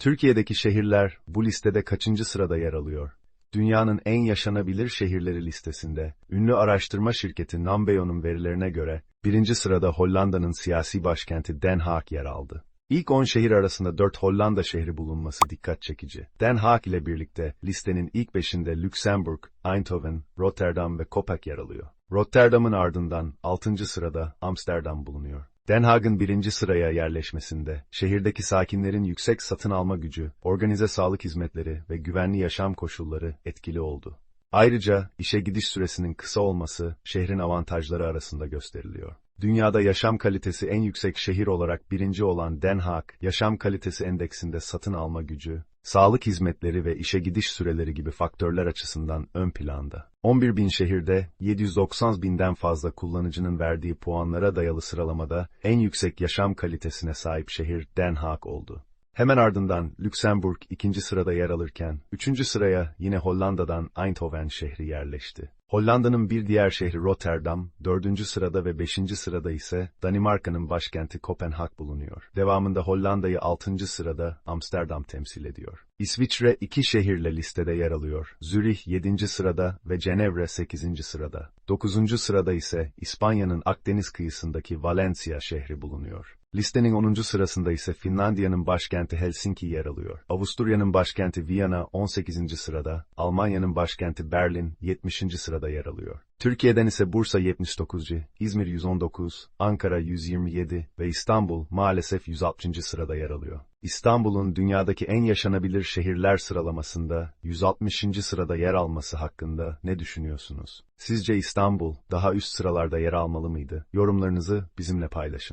Türkiye'deki şehirler bu listede kaçıncı sırada yer alıyor? Dünyanın en yaşanabilir şehirleri listesinde, ünlü araştırma şirketi Nambeo'nun verilerine göre, birinci sırada Hollanda'nın siyasi başkenti Den Haag yer aldı. İlk 10 şehir arasında 4 Hollanda şehri bulunması dikkat çekici. Den Haag ile birlikte listenin ilk beşinde Lüksemburg, Eindhoven, Rotterdam ve Kopenhag yer alıyor. Rotterdam'ın ardından 6. sırada Amsterdam bulunuyor. Den Haag'ın birinci sıraya yerleşmesinde, şehirdeki sakinlerin yüksek satın alma gücü, organize sağlık hizmetleri ve güvenli yaşam koşulları etkili oldu. Ayrıca, işe gidiş süresinin kısa olması, şehrin avantajları arasında gösteriliyor. Dünyada yaşam kalitesi en yüksek şehir olarak birinci olan Den Haag, yaşam kalitesi endeksinde satın alma gücü, sağlık hizmetleri ve işe gidiş süreleri gibi faktörler açısından ön planda. 11 bin şehirde 790 binden fazla kullanıcının verdiği puanlara dayalı sıralamada en yüksek yaşam kalitesine sahip şehir Den Haag oldu. Hemen ardından Lüksemburg ikinci sırada yer alırken, üçüncü sıraya yine Hollanda'dan Eindhoven şehri yerleşti. Hollanda'nın bir diğer şehri Rotterdam, dördüncü sırada ve beşinci sırada ise Danimarka'nın başkenti Kopenhag bulunuyor. Devamında Hollanda'yı altıncı sırada Amsterdam temsil ediyor. İsviçre iki şehirle listede yer alıyor. Zürih yedinci sırada ve Cenevre sekizinci sırada. Dokuzuncu sırada ise İspanya'nın Akdeniz kıyısındaki Valencia şehri bulunuyor. Listenin 10. sırasında ise Finlandiya'nın başkenti Helsinki yer alıyor. Avusturya'nın başkenti Viyana 18. sırada, Almanya'nın başkenti Berlin 70. sırada yer alıyor. Türkiye'den ise Bursa 79. İzmir 119, Ankara 127 ve İstanbul maalesef 160. sırada yer alıyor. İstanbul'un dünyadaki en yaşanabilir şehirler sıralamasında 160. sırada yer alması hakkında ne düşünüyorsunuz? Sizce İstanbul daha üst sıralarda yer almalı mıydı? Yorumlarınızı bizimle paylaşın.